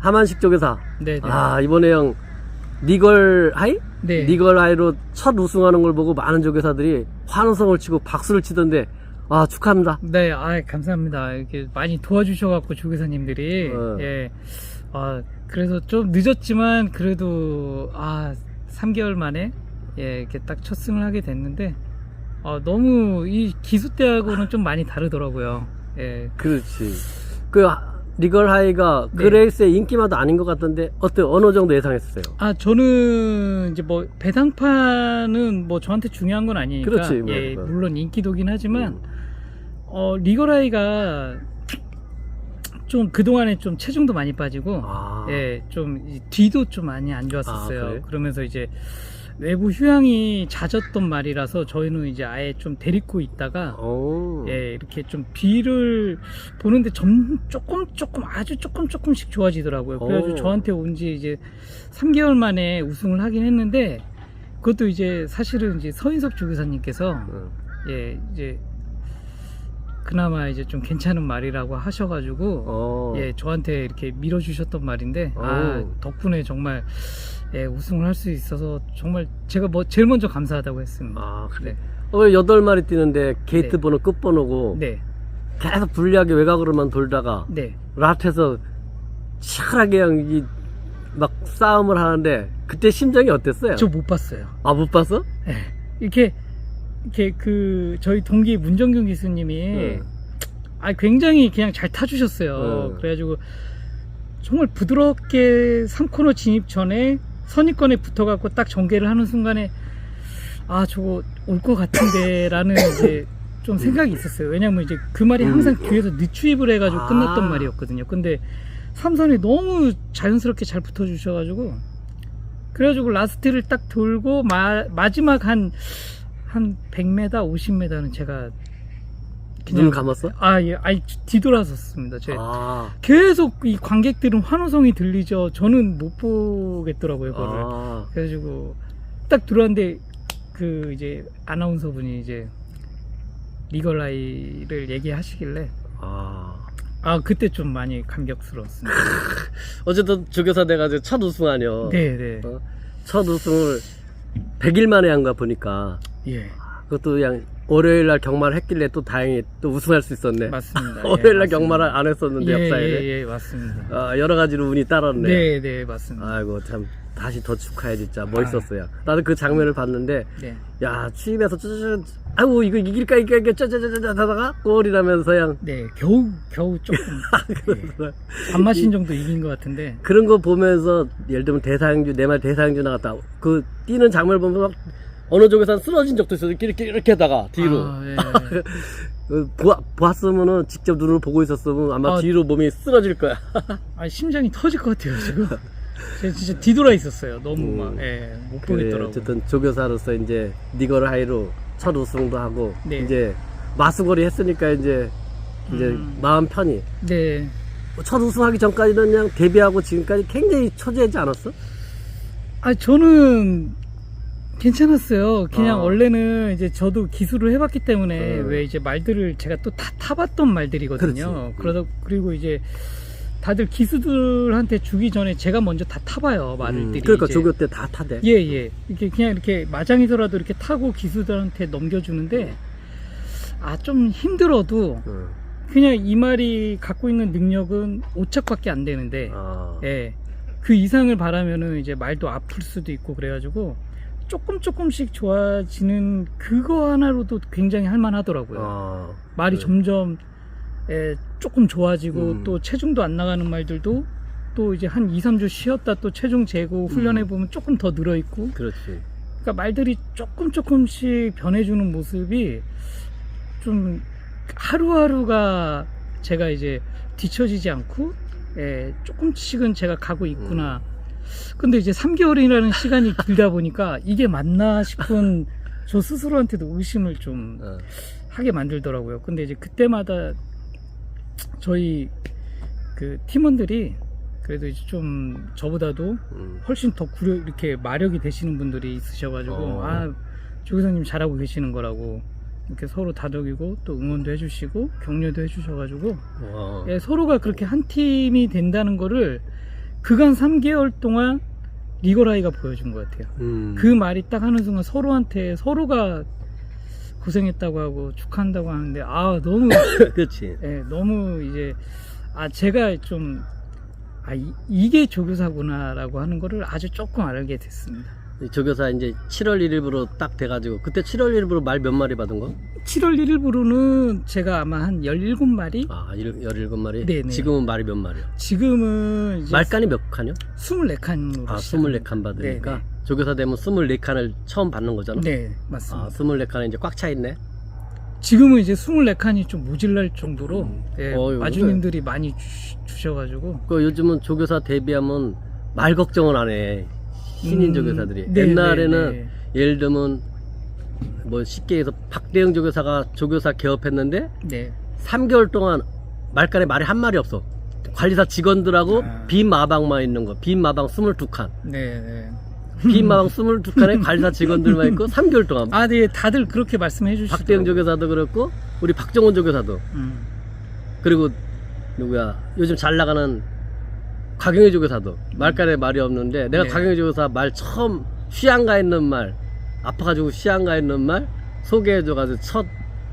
하만식 조교사. 네, 네. 아 이번에 형 니걸 하이? 네. 니걸 하이로 첫 우승하는 걸 보고 많은 조교사들이 환호성을 치고 박수를 치던데 아 축하합니다. 네, 아 감사합니다. 이렇게 많이 도와주셔갖고 조교사님들이 어. 예, 아 그래서 좀 늦었지만 그래도 아 3개월 만에 예 이렇게 딱 첫 승을 하게 됐는데 아 너무 이 기수 때하고는 좀 많이 다르더라고요. 예, 그렇지. 그 하- 니걸 하이가 그 네. 레이스의 인기마도 아닌 것 같던데 어때 어느 정도 예상했었어요? 아 저는 이제 뭐 배당판은 뭐 저한테 중요한 건 아니니까 그렇지, 뭐, 예 뭐. 물론 인기도긴 하지만 음. 어 리거라이가 좀 그동안에 좀 체중도 많이 빠지고 아, 예, 좀 이- 뒤도 좀 많이 안 좋았었어요. 아? 그러면서 이제 외부 휴양이 잦았던 말이라서 저희는 이제 아예 좀 데리고 있다가 오. 예, 이렇게 좀 비를 보는데 점 조금 조금 아주 조금 조금씩 좋아지더라고요. 그래가지고 오. 저한테 온 지 이제 3개월 만에 우승을 하긴 했는데 그것도 이제 사실은 이제 서인섭 조교사님께서 응. 예, 이제 그나마 이제 좀 괜찮은 말이라고 하셔가지고 어. 예, 저한테 이렇게 밀어주셨던 말인데, 아, 오. 덕분에 정말, 예, 우승을 할 수 있어서 정말 제가 뭐, 제일 먼저 감사하다고 했습니다. 아 그래. 네. 어, 여덟 마리 뛰는데 게이트 네. 번호 끝 번호고 네, 계속 불리하게 외곽으로만 돌다가 네. 라트에서 치열하게 그냥 이, 막 싸움을 하는데 그때 심정이 어땠어요? 저 못 봤어요. 아 못 봤어? 예. 이렇게, 이렇게 그, 저희 동기 문정균 기수님이, 응. 아, 굉장히 그냥 잘 타주셨어요. 응. 그래가지고, 정말 부드럽게 3코너 진입 전에 선입권에 붙어갖고 딱 전개를 하는 순간에, 아, 저거 올 것 같은데, 라는 이제 좀 생각이 있었어요. 왜냐면 이제 그 말이 음. 항상 뒤에서 늦추입을 해가지고 아. 끝났던 말이었거든요. 근데 삼선이 너무 자연스럽게 잘 붙어주셔가지고, 그래가지고 라스트를 딱 돌고, 마, 마지막 한, 한 100m, 50m는 제가 눈 감았어? 아, 예, 아이, 뒤돌아섰습니다. 제 아, 계속 이 관객들은 환호성이 들리죠. 저는 못 보겠더라고요, 그거를. 아, 그래가지고 딱 들어왔는데 그 이제 아나운서 분이 이제 리걸라이를 얘기하시길래 아. 아 그때 좀 많이 감격스러웠습니다. 어쨌든 조교사 돼가지고 첫 우승 아니요. 네, 네, 어? 첫 우승을 100일 만에 한가 보니까 예, 그것도 그냥 월요일 날 경마를 했길래 또 다행히 또 우승할 수 있었네. 맞습니다. 예, 월요일 날 맞습니다. 경마를 안 했었는데 예, 역사에. 예, 예, 맞습니다. 아, 여러 가지로 운이 따랐네. 네, 네, 맞습니다. 아이고 참 다시 더 축하해 진짜 멋있었어요. 나도 그 장면을 봤는데 네, 야 취임해서 쭈쭈쭈 아이고 이거 이길까 이길까 짜자자자 하다가 골이라면서 그냥 네, 겨우 겨우 조금 예, 밥 마신 정도 이긴 것 같은데. 그런 거 보면서 예를 들면 대상주 내 말 대상주 나갔다 그 뛰는 장면을 보면서 막 어느 쪽에서 쓰러진 적도 있어 이렇게 이렇게, 이렇게 하다가 뒤로 아, 예. 그 보아, 보았으면은 직접 눈으로 보고 있었으면 아마 아. 뒤로 몸이 쓰러질 거야 아 심장이 터질 것 같아요 지금. 제가 진짜 뒤돌아 있었어요. 너무 음. 막, 예, 못 그래, 보겠더라고. 어쨌든 조교사로서 이제 니걸 하이로 첫 우승도 하고 네. 이제 마수거리 했으니까 이제 이제 음. 마음 편히 네. 첫 우승하기 전까지는 그냥 데뷔하고 지금까지 굉장히 초조하지 않았어? 아 저는 괜찮았어요. 그냥 어. 원래는 이제 저도 기술을 해봤기 때문에 음. 왜 이제 말들을 제가 또 다 타봤던 말들이거든요. 그렇지. 음. 그러다 그리고 이제 다들 기수들한테 주기 전에 제가 먼저 다 타봐요 말들이. 음, 그러니까. 조교 때 다 타대. 예, 예. 이렇게 그냥 이렇게 마장이더라도 이렇게 타고 기수들한테 넘겨주는데, 아, 좀 힘들어도, 응. 그냥 이 말이 갖고 있는 능력은 오착밖에 안 되는데, 아. 예. 그 이상을 바라면은 이제 말도 아플 수도 있고 그래가지고, 조금 조금씩 좋아지는 그거 하나로도 굉장히 할만하더라고요. 아. 말이 그래. 점점, 예, 조금 좋아지고, 음. 또 체중도 안 나가는 말들도, 또 이제 한 2, 3주 쉬었다 또 체중 재고 훈련해 보면 조금 더 늘어 있고 그렇지. 그러니까 말들이 조금 조금씩 변해주는 모습이 좀 하루하루가 제가 이제 뒤처지지 않고 예, 조금씩은 제가 가고 있구나. 근데 이제 3개월이라는 시간이 길다 보니까 이게 맞나 싶은 저 스스로한테도 의심을 좀 어. 하게 만들더라고요. 근데 이제 그때마다 저희 그 팀원들이 그래도 이제 좀 저보다도 음. 훨씬 더 구려 이렇게 마력이 되시는 분들이 있으셔가지고 어. 아 조교사님 잘하고 계시는 거라고 이렇게 서로 다독이고 또 응원도 해주시고 격려도 해주셔가지고 와. 예, 서로가 그렇게 한 팀이 된다는 거를 그간 3개월 동안 리거라이가 보여준 것 같아요. 음. 그 말이 딱 하는 순간 서로한테 서로가 고생했다고 하고 축하한다고 하는데 아 너무 그렇지. 예, 너무 이제 아 제가 좀 아, 이, 게 조교사구나라고 하는 거를 아주 조금 알게 됐습니다. 이 조교사 이제 7월 1일부로 딱 돼가지고 그때 7월 1일부로 말 몇 마리 받은 거? 7월 1일부로는 제가 아마 한 17마리? 아, 17마리? 네네. 지금은 말이 몇 마리요? 지금은 말간이 몇 칸이요? 24칸으로 아, 24칸 받으니까 네네. 조교사 되면 24칸을 처음 받는 거잖아? 네, 아, 맞습니다. 24칸에 이제 꽉 차 있네? 지금은 이제 24칸이 좀 모질랄 정도로 예, 어이, 마주님들이 많이 주, 셔가지고 그 요즘은 조교사 데뷔하면 말 걱정을 안 해. 신인 음, 조교사들이. 네, 옛날에는 네, 예를 들면 뭐 쉽게 해서 박대영 조교사가 조교사 개업했는데 네. 3개월 동안 말간에 말이 한 마리 없어. 관리사 직원들하고 아. 빈 마방만 있는 거. 빈 마방 22칸. 네, 네. 빈 마방 22칸에 관리사 직원들만 있고 3개월 동안. 아, 네, 다들 그렇게 말씀해 주시죠. 박대영 조교사도 그렇고 우리 박정훈 조교사도 음, 그리고 누구야 요즘 잘 나가는 곽영희 조교사도 말간에 말이 없는데 내가 네. 곽영희 조교사 말 처음 시안가 있는 말 아파가지고 시안가 있는 말 소개해줘가지고 첫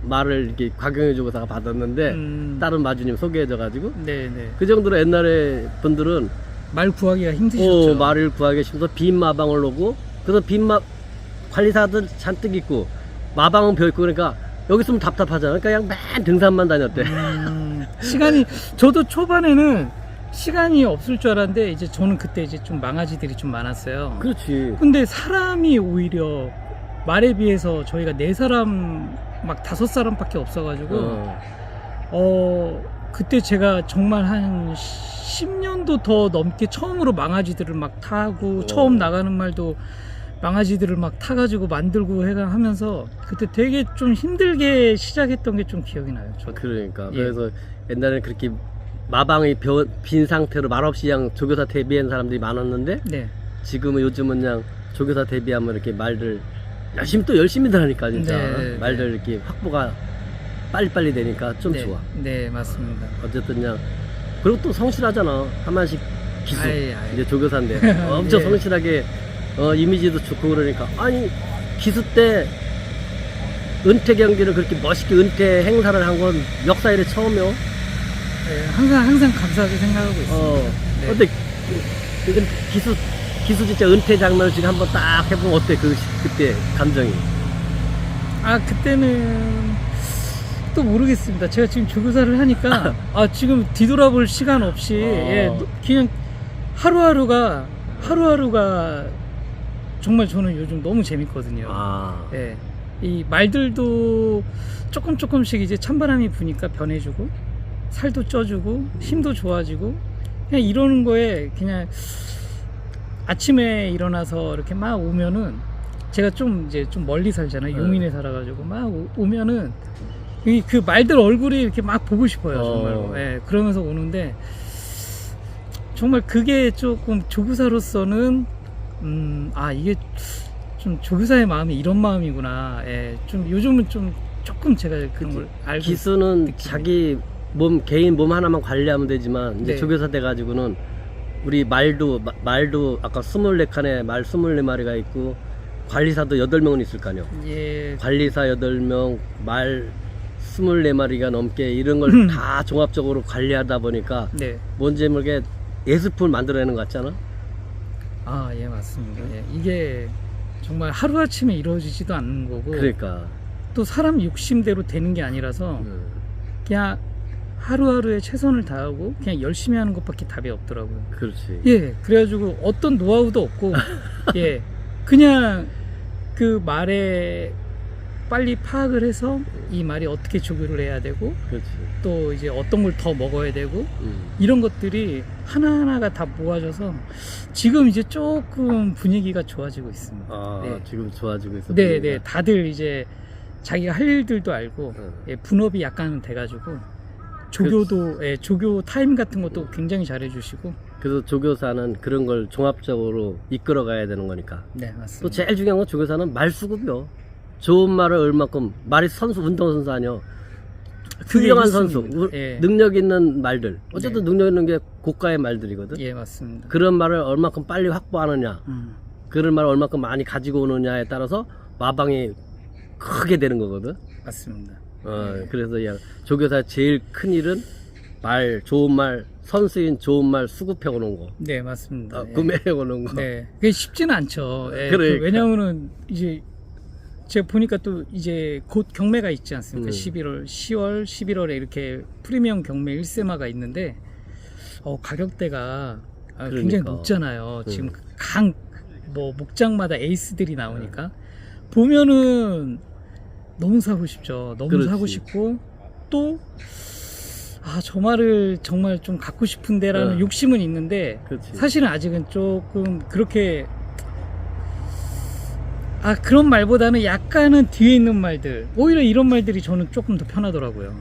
말을 이렇게 곽영희 조교사가 받았는데 음, 다른 마주님 소개해줘가지고 네, 네. 그 정도로 옛날에 분들은 말 구하기가 힘드셨죠. 오, 말을 구하기 힘들어서 빈 마방을 놓고 그래서 빈마 관리사들 잔뜩 있고 마방은 비어 있고 그러니까 여기 있으면 답답하잖아 그러니까 그냥 맨 등산만 다녔대 음, 시간이 저도 초반에는 시간이 없을 줄 알았는데 이제 저는 그때 이제 좀 망아지들이 좀 많았어요. 그렇지 근데 사람이 오히려 말에 비해서 저희가 네 사람 막 다섯 사람밖에 없어가지고 어. 어 그때 제가 정말 한 10년도 더 넘게 처음으로 망아지들을 막 타고 어. 처음 나가는 말도 망아지들을 막 타가지고 만들고 해가 하면서 그때 되게 좀 힘들게 시작했던 게 좀 기억이 나요. 저. 그러니까 예. 그래서 옛날에는 그렇게 마방이 벼- 빈 상태로 말없이 그냥 조교사 데뷔한 사람들이 많았는데 네. 지금은 요즘은 그냥 조교사 데뷔하면 이렇게 말들 열심히 또 열심히들 하니까 진짜 네, 말들 이렇게 확보가 빨리빨리 되니까 좀 네. 좋아 네, 맞습니다. 어쨌든 그냥 그리고 또 성실하잖아 한만씩 기수 아이, 아이. 이제 조교사인데 엄청 예. 성실하게 어, 이미지도 좋고 그러니까 아니 기수 때 은퇴 경기를 그렇게 멋있게 은퇴 행사를 한 건 역사 이래 처음이요. 네, 항상 항상 감사하게 생각하고 있습니다. 어. 네. 근데 그- 이건 기수 기수 진짜 은퇴 장면을 지금 한번 딱 해보면 어때 그 시- 그때 감정이? 아 그때는 또 모르겠습니다. 제가 지금 조교사를 하니까 아 지금 뒤돌아볼 시간 없이 어. 예, 그냥 하루하루가 하루하루가 정말 저는 요즘 너무 재밌거든요. 아. 예, 이 말들도 조금 조금씩 이제 찬바람이 부니까 변해주고 살도 쪄주고 힘도 좋아지고 그냥 이러는 거에 그냥 아침에 일어나서 이렇게 막 오면은 제가 좀 이제 좀 멀리 살잖아요 네. 용인에 살아가지고 막 오- 오면은 이그 말들 얼굴이 이렇게 막 보고 싶어요 어. 정말로 예, 그러면서 오는데 정말 그게 조금 조교사로서는 음, 아 이게 좀 조교사의 마음이 이런 마음이구나. 예, 좀 요즘은 좀 조금 제가 그런 걸 알고 기수는 느끼네. 자기 몸 개인 몸 하나만 관리하면 되지만 이제 네. 조교사 돼 가지고는 우리 말도 마- 말도 아까 24칸에 말 24마리가 있고 관리사도 8명은 있을 거 아니요. 예, 관리사 8명, 말 24마리가 넘게 이런 걸 음. 다 종합적으로 관리하다 보니까 네, 뭔지 모르게 예술품을 만들어내는 것 같잖아. 아, 예, 맞습니다. 예, 이게 정말 하루 아침에 이루어지지도 않는 거고 그러니까. 또 사람 욕심대로 되는 게 아니라서 음. 그냥 하루하루에 최선을 다하고 그냥 열심히 하는 것밖에 답이 없더라고요. 그렇지. 예, 그래가지고 어떤 노하우도 없고, 예, 그냥 그 말에 빨리 파악을 해서 이 말이 어떻게 조교를 해야 되고, 그렇지. 또 이제 어떤 걸 더 먹어야 되고, 음. 이런 것들이 하나하나가 다 모아져서 지금 이제 조금 분위기가 좋아지고 있습니다. 아, 네. 지금 좋아지고 있어. 네, 분위기가. 네, 다들 이제 자기가 할 일들도 알고, 어. 예, 분업이 약간 돼가지고, 조교도, 예, 조교 타임 같은 것도 굉장히 잘해주시고, 그래서 조교사는 그런 걸 종합적으로 이끌어 가야 되는 거니까. 네, 맞습니다. 또 제일 중요한 건 조교사는 말 수급이요. 좋은 말을 얼마큼 말이 선수 운동 선수 아니요. 그게 훌륭한 선수, 일순위입니다. 우- 예. 능력 있는 말들. 어쨌든 네. 능력 있는 게 고가의 말들이거든. 예, 맞습니다. 그런 말을 얼마큼 빨리 확보하느냐, 음, 그런 말을 얼마큼 많이 가지고 오느냐에 따라서 마방이 크게 되는 거거든. 맞습니다. 어, 네. 그래서 야, 조교사 제일 큰 일은 말, 좋은 말, 선수인 좋은 말 수급해 오는 거, 네, 맞습니다. 어, 예. 구매해 오는 거. 네, 그게 쉽지는 않죠. 예, 그러니까. 그 왜냐하면은 이제 제가 보니까 또 이제 곧 경매가 있지 않습니까? 음. 11월, 10월, 11월에 이렇게 프리미엄 경매 1세마가 있는데 어, 가격대가 아, 굉장히 그러니까. 높잖아요. 음. 지금 강 뭐 목장마다 에이스들이 나오니까 보면은 너무 사고 싶죠. 너무 그렇지. 사고 싶고 또 아, 저 말을 정말 좀 갖고 싶은데라는 어. 욕심은 있는데 그렇지. 사실은 아직은 조금 그렇게 아 그런 말보다는 약간은 뒤에 있는 말들 오히려 이런 말들이 저는 조금 더 편하더라고요.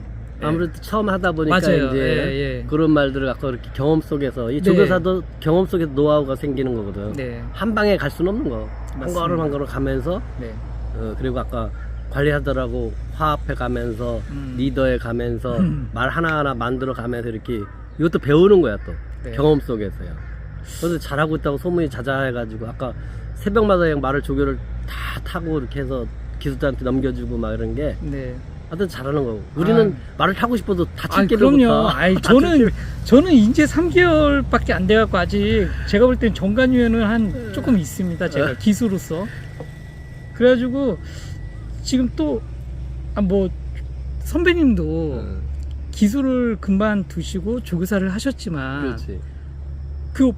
예. 아무래도 처음 하다 보니까 맞아요. 이제 예, 예. 그런 말들을 아까 이렇게 경험 속에서 이 네. 조교사도 경험 속에서 노하우가 생기는 거거든. 네, 한 방에 갈 수는 없는 거. 한 맞습니다. 걸음 한 걸음 가면서 네, 어, 그리고 아까 관리하더라고 화합해 가면서 음. 리더해 가면서 음. 말 하나하나 만들어 가면서 이렇게 이것도 배우는 거야 또 네. 경험 속에서요. 그래서 잘하고 있다고 소문이 자자해가지고 아까 새벽마다 그냥 말을 조교를 다 타고 이렇게 해서 기술자한테 넘겨주고 막 이런 게 네. 하여튼 잘하는 거고 우리는 말을 타고 싶어도 다칠 아, 게 그럼요. 아이, 저는 저는 이제 3개월밖에 안 돼갖고 아직 제가 볼 땐 정관유에는 한 조금 있습니다. 제가 네. 기수로서. 그래가지고 지금 또 아 뭐 선배님도 기술을 금방 두시고 조교사를 하셨지만 그렇지. 그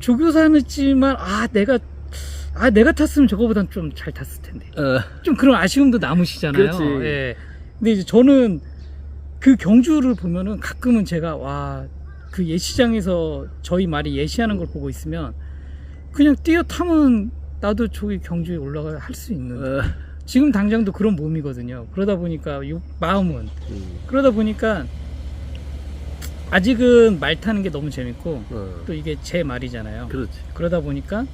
조교사는 했지만 아 내가 아 내가 탔으면 저거보단 좀 잘 탔을 텐데 어, 좀 그런 아쉬움도 남으시잖아요. 그렇지. 예. 근데 이제 저는 그 경주를 보면은 가끔은 제가 와 그 예시장에서 저희 말이 예시하는 걸 보고 있으면 그냥 뛰어 타면 나도 저기 경주에 올라가 할 수 있는 어, 지금 당장도 그런 몸이거든요. 그러다 보니까 요 마음은 음, 그러다 보니까 아직은 말 타는 게 너무 재밌고 어, 또 이게 제 말이잖아요. 그렇지. 그러다 보니까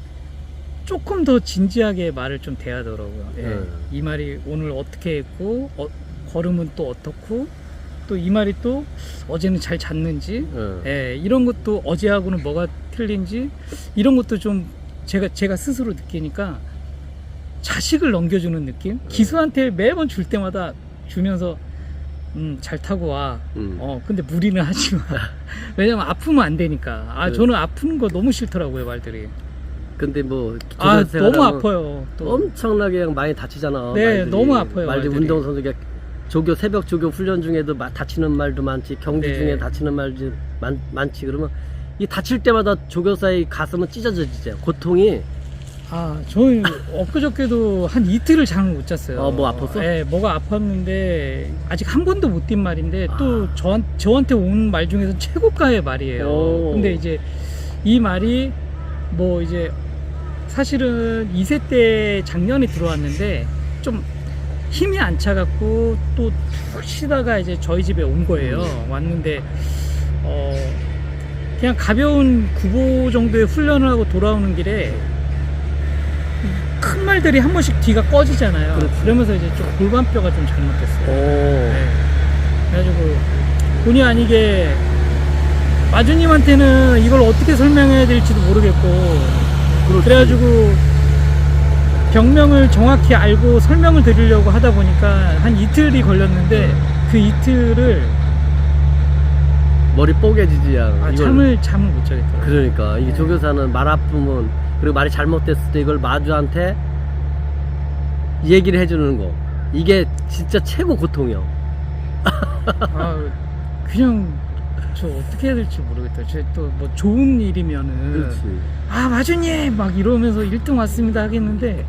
조금 더 진지하게 말을 좀 대하더라고요. 예. 네. 이 말이 오늘 어떻게 했고 어, 걸음은 또 어떻고 또 이 말이 또 어제는 잘 잤는지 어. 예, 이런 것도 어제하고는 뭐가 틀린지 이런 것도 좀 제가 제가 스스로 느끼니까 자식을 넘겨주는 느낌 기수한테 매번 줄 때마다 주면서 음, 잘 타고 와. 음. 어, 근데 무리는 하지 마. 왜냐면 아프면 안 되니까. 아, 네. 저는 아픈 거 너무 싫더라고요, 말들이. 근데 뭐 아, 너무 아파요. 또. 엄청나게 그냥 많이 다치잖아. 네, 말들이. 너무 아파요, 말들 말들이. 운동 선수가 조교 새벽 조교 훈련 중에도 마- 다치는 말도 많지 경주 네. 중에 다치는 말도 많, 많지 그러면 이 다칠 때마다 조교사의 가슴은 찢어져 진짜 고통이 아, 저는 엊그저께도 한 이틀을 잠을 못 잤어요. 어, 뭐 아팠어? 네, 뭐가 아팠는데 아직 한 번도 못 뛴 말인데 또 아. 저한, 저한테 온 말 중에서 최고가의 말이에요. 오. 근데 이제 이 말이 뭐 이제 사실은 2세 때 작년에 들어왔는데 좀 힘이 안 차갖고 또툭 쉬다가 이제 저희 집에 온 거예요. 왔는데 어 그냥 가벼운 구보 정도의 훈련을 하고 돌아오는 길에 큰 말들이 한 번씩 뒤가 꺼지잖아요. 그렇지. 그러면서 이제 좀 골반뼈가 좀 잘못됐어요. 오 네. 그래가지고 본의 아니게 마주님한테는 이걸 어떻게 설명해야 될지도 모르겠고 그렇지. 그래가지고 병명을 정확히 알고 설명을 드리려고 하다 보니까 한 이틀이 걸렸는데 그 이틀을 머리 뽀개지지 야 아, 이걸. 잠을 잠을 못 자겠더라고요. 그러니까 이게 네. 조교사는 말 아프면 그리고 말이 잘못됐을 때 이걸 마주한테 얘기를 해주는 거 이게 진짜 최고 고통이요. 아, 그냥 저 어떻게 해야 될지 모르겠다. 제또뭐 좋은 일이면은 그렇지. 아 마주님 막 이러면서 1등 왔습니다 하겠는데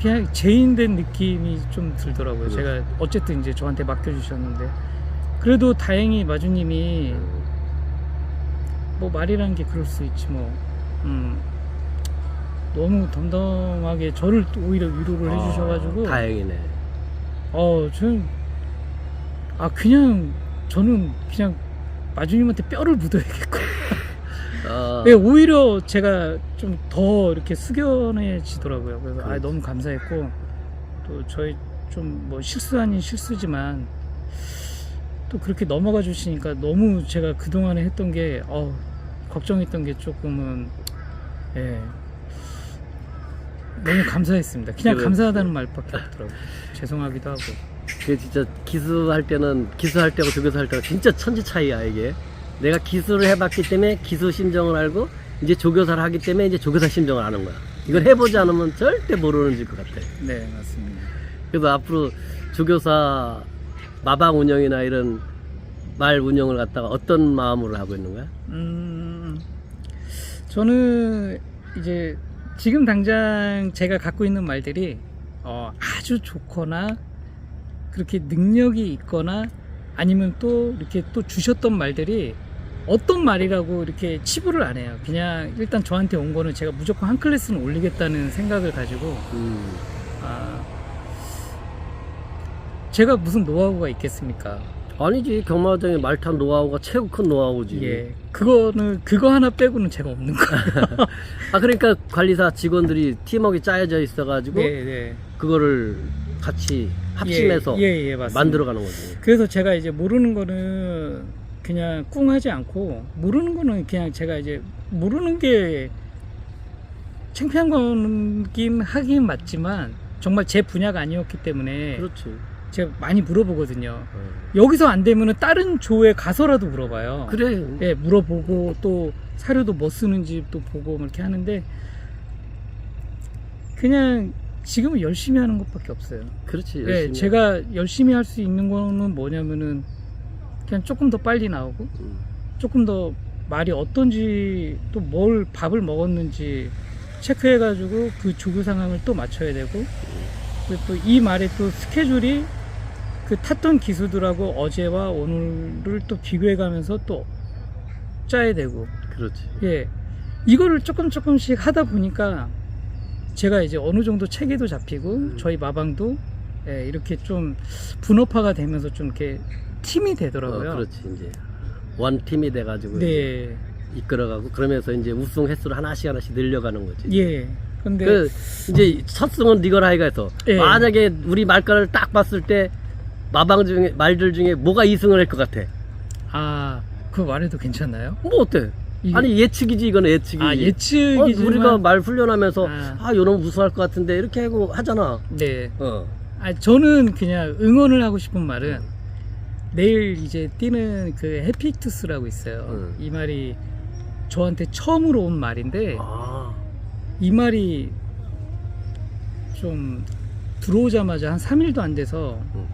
그냥 죄인된 느낌이 좀 들더라고요. 그렇죠. 제가 어쨌든 이제 저한테 맡겨주셨는데 그래도 다행히 마주님이 뭐 말이라는 게 그럴 수 있지 뭐 음, 너무 덤덤하게 저를 또 오히려 위로를 해주셔가지고 아, 다행이네. 어, 저는, 아, 그냥, 저는 그냥 마주님한테 뼈를 묻어야겠고. 어, 네, 오히려 제가 좀 더 이렇게 숙연해지더라고요. 그래서 아, 그렇지. 너무 감사했고, 또 저희 좀 뭐 실수 아닌 실수지만 또 그렇게 넘어가 주시니까 너무 제가 그동안에 했던 게 어, 걱정했던 게 조금은 예. 너무 감사했습니다. 그냥 그래. 감사하다는 말밖에 없더라고요. 죄송하기도 하고. 그게 진짜 기수할 때는 기수할 때하고 조교사 할 때가 진짜 천지 차이야 이게. 내가 기수를 해봤기 때문에 기수 심정을 알고 이제 조교사를 하기 때문에 이제 조교사 심정을 아는 거야. 이걸 해보지 않으면 절대 모르는 것 같아. 네, 맞습니다. 그래서 앞으로 조교사 마방 운영이나 이런 말 운영을 갖다가 어떤 마음으로 하고 있는 거야? 음, 저는 이제 지금 당장 제가 갖고 있는 말들이 어, 아주 좋거나 그렇게 능력이 있거나 아니면 또 이렇게 또 주셨던 말들이 어떤 말이라고 이렇게 치부를 안 해요. 그냥 일단 저한테 온 거는 제가 무조건 한 클래스는 올리겠다는 생각을 가지고 음, 아, 제가 무슨 노하우가 있겠습니까? 아니지 경마장의 말탄 노하우가 최고 큰 노하우지. 예, 그거는 그거 하나 빼고는 제가 없는 거예요. 아 그러니까 관리사 직원들이 팀워크 짜여져 있어가지고 네, 네. 그거를 같이 합심해서 예, 예, 예, 맞습니다. 만들어가는 거지. 그래서 제가 이제 모르는 거는 그냥 꿍하지 않고 모르는 거는 그냥 제가 이제 모르는 게 창피한 거긴 하긴 맞지만 정말 제 분야가 아니었기 때문에 그렇지. 제가 많이 물어보거든요. 어. 여기서 안 되면은 다른 조에 가서라도 물어봐요. 그래. 예, 물어보고 또 사료도 뭐 쓰는지 또 보고 뭐 이렇게 하는데 그냥 지금은 열심히 하는 것밖에 없어요. 그렇지. 예, 열심히. 제가 열심히 할 수 있는 거는 뭐냐면은 그냥 조금 더 빨리 나오고 음. 조금 더 말이 어떤지 또 뭘 밥을 먹었는지 체크해가지고 그 조교 상황을 또 맞춰야 되고 그리고 또이 말의 또 스케줄이 그 탔던 기수들하고 어제와 오늘을 또 비교해 가면서 또 짜야 되고 그렇지. 예 이거를 조금 조금씩 하다 보니까 제가 이제 어느 정도 체계도 잡히고 음. 저희 마방도 예, 이렇게 좀 분업화가 되면서 좀 이렇게 팀이 어, 되더라고요. 그렇지 이제 원 팀이 돼가지고 네, 이끌어가고 그러면서 이제 우승 횟수를 하나씩 하나씩 늘려가는 거지. 예. 근데 그 이제 첫 승은 니거라 하이가 해서 예. 만약에 우리 말가를 딱 봤을 때 마방 중에 말들 중에 뭐가 2승을 할 것 같아? 아, 그거 말해도 괜찮나요? 뭐 어때? 이게- 아니 예측이지 이거는 예측이. 아 어, 예측이지만 우리가 말 훈련하면서 아. 아, 요놈 우승할 것 같은데 이렇게 하고 하잖아. 네. 어. 아 저는 그냥 응원을 하고 싶은 말은 내일 이제 뛰는 그 해피투스라고 있어요. 음. 이 말이 저한테 처음으로 온 말인데 아. 이 말이 좀 들어오자마자 한 3일도 안 돼서 음.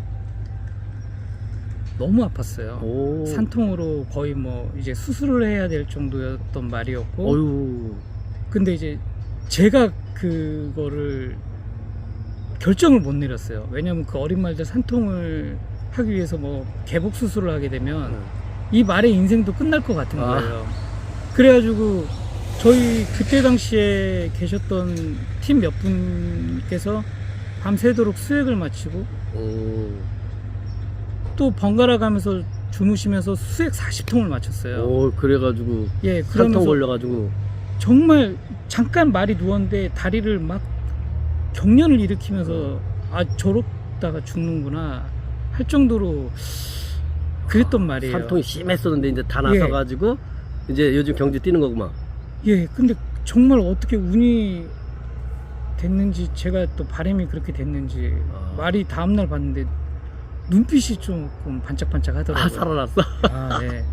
너무 아팠어요. 오. 산통으로 거의 뭐 이제 수술을 해야 될 정도였던 말이었고 어유. 근데 이제 제가 그거를 결정을 못 내렸어요. 왜냐면 그 어린 말들 산통을 하기 위해서 뭐 개복 수술을 하게 되면 이 말의 인생도 끝날 것 같은 아. 거예요. 그래가지고 저희 그때 당시에 계셨던 팀 몇 분께서 밤새도록 수액을 마치고 음. 또 번갈아 가면서 주무시면서 수액 40통을 마쳤어요. 오 그래가지고 예, 산통 그러면서 걸려가지고 정말 잠깐 말이 누웠는데 다리를 막 경련을 일으키면서 아 저렇다가 죽는구나 할 정도로 그랬던 말이에요. 산통이 심했었는데 이제 다 예. 나서가지고 이제 요즘 경주 뛰는 거구만. 예, 근데 정말 어떻게 운이 됐는지 제가 또 바람이 그렇게 됐는지 아. 말이 다음날 봤는데 눈빛이 조금 반짝반짝 하더라고요. 아 살아났어. 아, 예.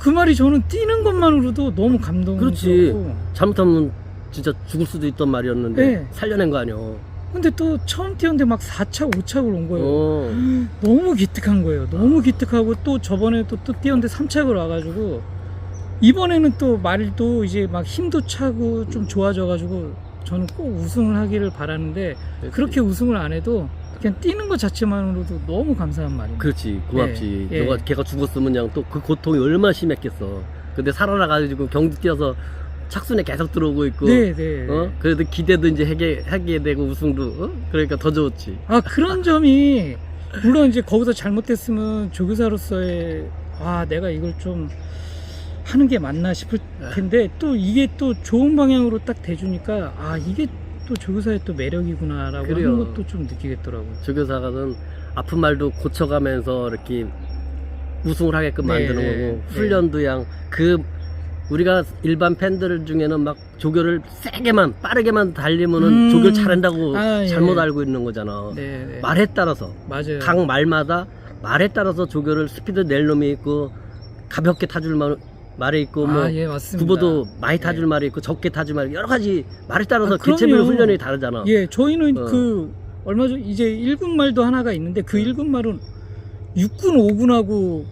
그 말이 저는 뛰는 것만으로도 너무 그렇지. 감동스럽고 잘못하면 진짜 죽을 수도 있던 말이었는데 네. 살려낸 거 아니오. 근데 또 처음 뛰었는데 막 4차, 5착을 온 거예요. 어. 너무 기특한 거예요. 너무 기특하고 또 저번에 또, 또 뛰었는데 3착을 와가지고 이번에는 또 말도 이제 막 힘도 차고 좀 좋아져가지고 저는 꼭 우승을 하기를 바라는데 그렇게 우승을 안 해도 그냥 뛰는 것 자체만으로도 너무 감사한 말입니다. 그렇지 고맙지. 예, 예. 너가 걔가 죽었으면 그냥 또 그 고통이 얼마나 심했겠어. 근데 살아나가지고 경주 뛰어서 착순에 계속 들어오고 있고. 네, 네. 어? 그래도 기대도 이제 하게 하게 되고 우승도 어? 그러니까 더 좋지. 아 그런 점이 물론 이제 거기서 잘못됐으면 조교사로서의 아 내가 이걸 좀 하는 게 맞나 싶을 텐데 또 이게 또 좋은 방향으로 딱 대주니까 아 이게 또 조교사의 또 매력이구나라고 그래요. 하는 것도 좀 느끼겠더라고요. 조교사가는 아픈 말도 고쳐가면서 이렇게 우승을 하게끔 네, 만드는 네, 거고 네. 훈련도 그냥 그 우리가 일반 팬들 중에는 막 조교를 세게만 빠르게만 달리면은 음. 조교를 잘한다고 아, 예. 잘못 알고 있는 거잖아. 네, 네. 말에 따라서 맞아요. 각 말마다 말에 따라서 조교를 스피드 낼 놈이 있고 가볍게 타줄 말, 말이 있고 뭐 아, 예, 맞습니다. 구보도 많이 타줄 네. 말이 있고 적게 타줄 말이 있고 여러 가지 말에 따라서 아, 그럼요. 개체별 훈련이 다르잖아. 예, 저희는 어. 그 얼마 전 이제 1군 말도 하나가 있는데 그 네. 1군 말은 6군, 5군하고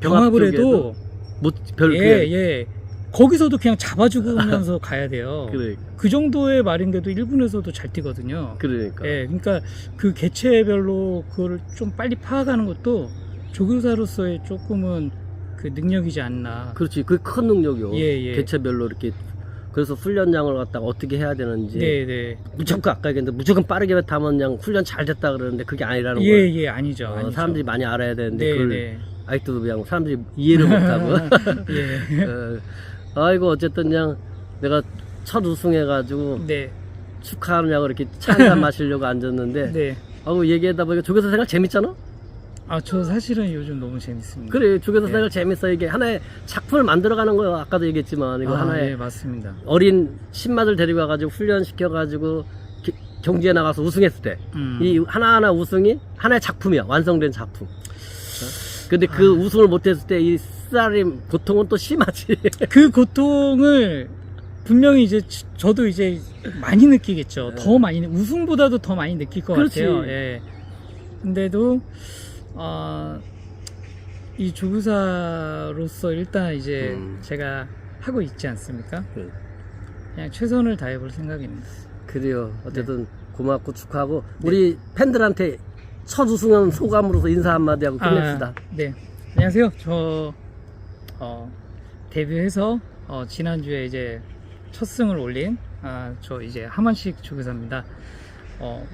병합을 해도 쪽에도 뭐 별, 예, 예, 예. 거기서도 그냥 잡아주면서 가야 돼요. 그래, 그 정도의 말인데도 1군에서도 잘 뛰거든요. 그러니까. 예, 그러니까 그 개체별로 그걸 좀 빨리 파악하는 것도 조교사로서의 조금은 그 능력이지 않나. 그렇지. 그게 큰 능력이요. 예, 예. 개체별로 이렇게. 그래서 훈련장을 갖다가 어떻게 해야 되는지. 네, 네. 무조건 아까 얘기했는데 무조건 빠르게 타면 그냥 훈련 잘 됐다 그러는데 그게 아니라는 예, 거예요. 예, 아니죠. 어, 아니죠. 사람들이 많이 알아야 되는데 네, 그걸 네. 아직도 그냥 사람들이 이해를 못하고. 예. 어, 아이고 어쨌든 그냥 내가 첫 우승해가지고 네. 축하하느냐고 이렇게 차 한잔 마시려고 앉았는데 네. 아우 얘기하다 보니까 조교사 생활 재밌잖아? 아, 저 사실은 요즘 너무 재밌습니다. 그래 조교사 네. 생활 재밌어 이게 하나의 작품을 만들어가는 거예요 아까도 얘기했지만 이거 아, 하나의 예, 맞습니다. 어린 신마들 데리고 와가지고 훈련시켜가지고 기- 경기에 나가서 우승했을 때 음. 이 하나하나 우승이 하나의 작품이야 완성된 작품 어? 근데 그 아. 우승을 못했을 때 이 쓰라림 고통은 또 심하지 그 고통을 분명히 이제 지- 저도 이제 많이 느끼겠죠. 네. 더 많이 우승보다도 더 많이 느낄 것 그렇지. 같아요. 예. 근데도 어, 이 조교사로서 일단 이제 음. 제가 하고 있지 않습니까? 그- 그냥 최선을 다해 볼 생각입니다. 그래요 네. 어쨌든 고맙고 축하하고 우리 팬들한테 첫 우승한 소감으로서 인사 한마디 하고 끝냅시다 아, 네. 안녕하세요. 저 어, 데뷔해서 어, 지난주에 이제 첫 승을 올린 아, 저 이제 하만식 조교사입니다. 어,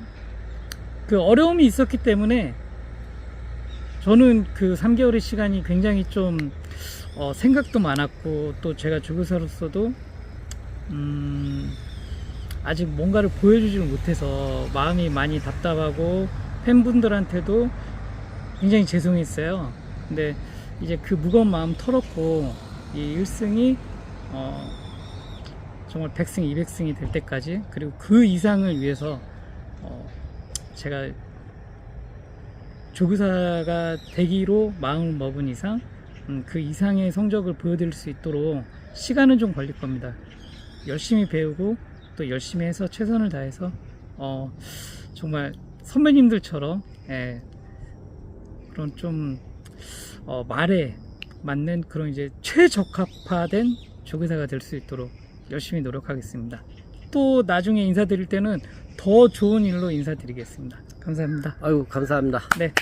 그 어려움이 있었기 때문에 저는 그 3개월의 시간이 굉장히 좀 어, 생각도 많았고 또 제가 조교사로서도 음, 아직 뭔가를 보여주지 못해서 마음이 많이 답답하고 팬분들한테도 굉장히 죄송했어요. 근데 이제 그 무거운 마음 털었고 이 1승이 어, 정말 100승, 200승이 될 때까지 그리고 그 이상을 위해서 어, 제가 조교사가 되기로 마음을 먹은 이상 음, 그 이상의 성적을 보여드릴 수 있도록 시간은 좀 걸릴 겁니다. 열심히 배우고 또 열심히 해서 최선을 다해서 어, 정말 선배님들처럼 예, 그런 좀 어, 말에 맞는 그런 이제 최적합화된 조교사가 될 수 있도록 열심히 노력하겠습니다. 또 나중에 인사드릴 때는 더 좋은 일로 인사드리겠습니다. 감사합니다. 아이고 감사합니다 네.